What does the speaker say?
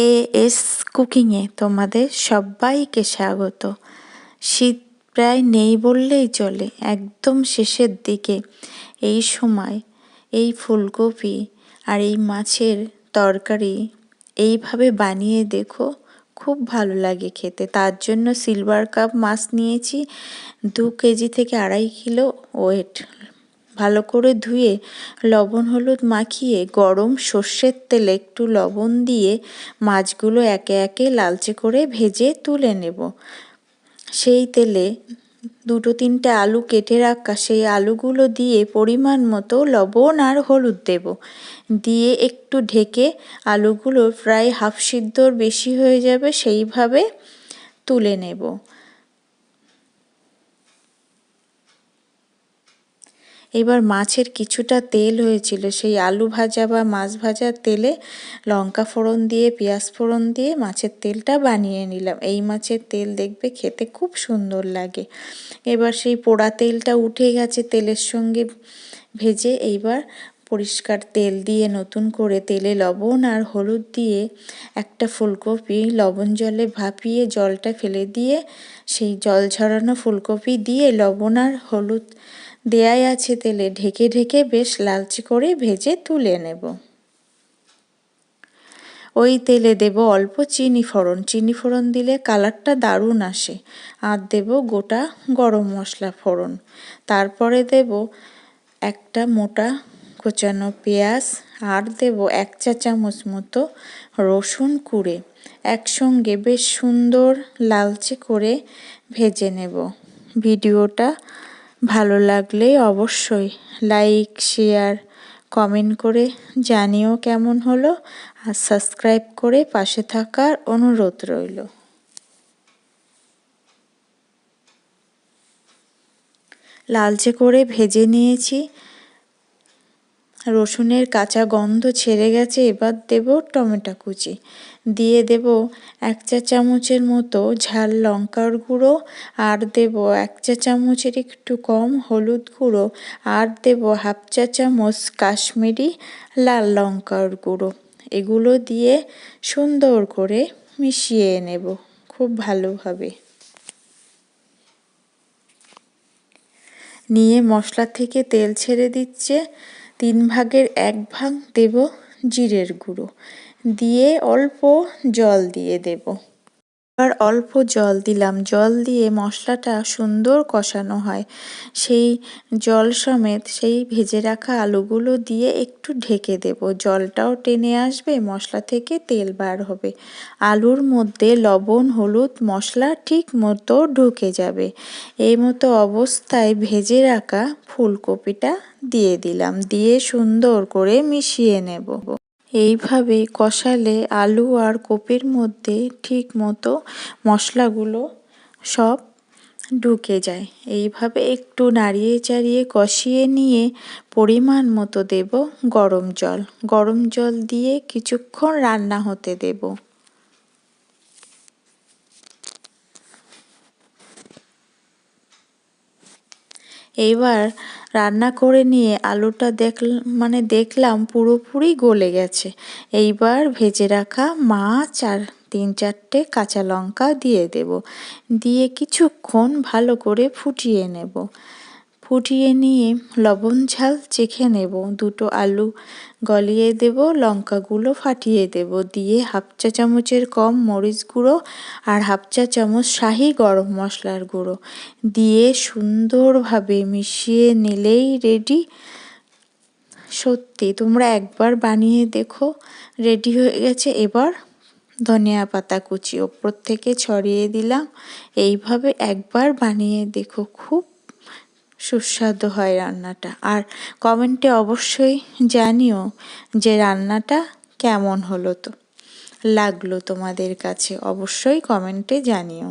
A S কুকিংয়ে তোমাদের সবাইকে স্বাগত। শীত প্রায় নেই বললেই চলে, একদম শেষের দিকে। এই সময় এই ফুলকপি আর এই মাছের তরকারি এইভাবে বানিয়ে দেখো, খুব ভালো লাগে খেতে। তার জন্য সিলভার কাপ মাছ নিয়েছি, দু কেজি থেকে আড়াই কিলো ওয়েট। ভালো করে ধুয়ে লবণ হলুদ মাখিয়ে গরম সর্ষের তেলে একটু লবণ দিয়ে মাছগুলো একে একে লালচে করে ভেজে তুলে নেব। সেই তেলে দুটো তিনটে আলু কেটে রাখা সেই আলুগুলো দিয়ে পরিমাণ মতো লবণ আর হলুদ দেব। দিয়ে একটু ঢেকে আলুগুলো প্রায় হাফ সিদ্ধর বেশি হয়ে যাবে সেইভাবে তুলে নেব। এবার মাছের কিছুটা তেল হয়েছিল। সেই আলু ভাজা বা মাছ ভাজার তেলে লঙ্কা ফোড়ন দিয়ে, পেঁয়াজ ফোড়ন দিয়ে মাছের তেলটা বানিয়ে নিলাম। এই মাছের তেল দেখবে খেতে খুব সুন্দর লাগে। এবার সেই পোড়া তেলটা উঠে গেছে তেলের সঙ্গে ভেজে। এইবার পরিষ্কার তেল দিয়ে নতুন করে তেলে লবণ আর হলুদ দিয়ে একটা ফুলকপি লবণ জলে ভাপিয়ে জলটা ফেলে দিয়ে সেই জল ঝরানো ফুলকপি দিয়ে লবণ আর হলুদ দেয়াই আছে তেলে ঢেকে ঢেকে বেশ লালচে করে ভেজে তুলে নেব। ওই তেলে দেব অল্প চিনি ফোড়ন। চিনি ফোড়ন দিলে কালারটা দারুণ আসে। আর দেব গোটা গরম মশলা ফোড়ন। তারপরে দেব একটা মোটা কোচানো পেঁয়াজ আর দেব এক চা চামচ মতো রসুন কুড়ে। একসঙ্গে বেশ সুন্দর লালচে করে ভেজে নেব। ভিডিওটা ভালো লাগলে অবশ্যই লাইক শেয়ার কমেন্ট করে জানিও কেমন হলো আর সাবস্ক্রাইব করে পাশে থাকার অনুরোধ রইল। লালচে করে ভেজে নিয়েছি। রসুনের কাঁচা গন্ধ ছেড়ে গেছে, এবার দেব টমেটো কুচি। দিয়ে দেব এক চা চামচের মতো ঝাল লঙ্কার গুঁড়ো, আর দেব এক চা চামচের একটু কম হলুদ গুঁড়ো, আর দেব হাফ চা চামচ কাশ্মীরি লাল লঙ্কার গুঁড়ো। এগুলো দিয়ে সুন্দর করে মিশিয়ে নেব, খুব ভালোভাবে। নিয়ে মশলা থেকে তেল ছেড়ে দিচ্ছে। তিন ভাগের এক ভাগ দেব জিরের গুঁড়ো। দিয়ে অল্প জল দিয়ে দেব। আর অল্প জল দিলাম। জল দিয়ে মশলাটা সুন্দর কষানো হয়। সেই জল সমেত সেই ভেজে রাখা আলুগুলো দিয়ে একটু ঢেকে দেব। জলটাও টেনে আসবে, মশলা থেকে তেল বার হবে। আলুর মধ্যে লবণ, হলুদ মশলা ঠিক মতো ঢুকে যাবে। এই মতো অবস্থায় ভেজে রাখা ফুলকপিটা দিয়ে দিলাম। দিয়ে সুন্দর করে মিশিয়ে নেব। এইভাবে কষালে আলু আর কোপের মধ্যে ঠিক মতো মশলাগুলো সব ঢুকে যায়। এইভাবে একটু নাড়িয়ে চাড়িয়ে কষিয়ে নিয়ে পরিমাণ মতো দেব গরম জল। গরম জল দিয়ে কিছুক্ষণ রান্না হতে দেব। এইবার রান্না করে নিয়ে আলুটা দেখ মানে দেখলাম পুরোপুরি গলে গেছে। এইবার ভেজে রাখা মাছ আর তিন চারটে কাঁচা লঙ্কা দিয়ে দেব। দিয়ে কিছুক্ষণ ভালো করে ফুটিয়ে নেব। ফুটিয়ে নিয়ে লবণ ঝাল চেখে নেব। দুটো আলু গলিয়ে দেব, লঙ্কাগুলো ফাটিয়ে দেব। দিয়ে হাফ চা চামচের কম মরিচ গুঁড়ো আর হাফ চা চামচ শাহি গরম মশলার গুঁড়ো দিয়ে সুন্দরভাবে মিশিয়ে নিলেই রেডি সত্যি, তোমরা একবার বানিয়ে দেখো। রেডি হয়ে গেছে। এবার ধনিয়া পাতা কুচি, ওপর থেকে ছড়িয়ে দিলাম। এইভাবে একবার বানিয়ে দেখো। খুব সুস্বাদু হয় রান্নাটা। আর কমেন্টে অবশ্যই জানিও যে রান্নাটা কেমন হলো তো। লাগল তোমাদের কাছে। অবশ্যই কমেন্টে জানিও।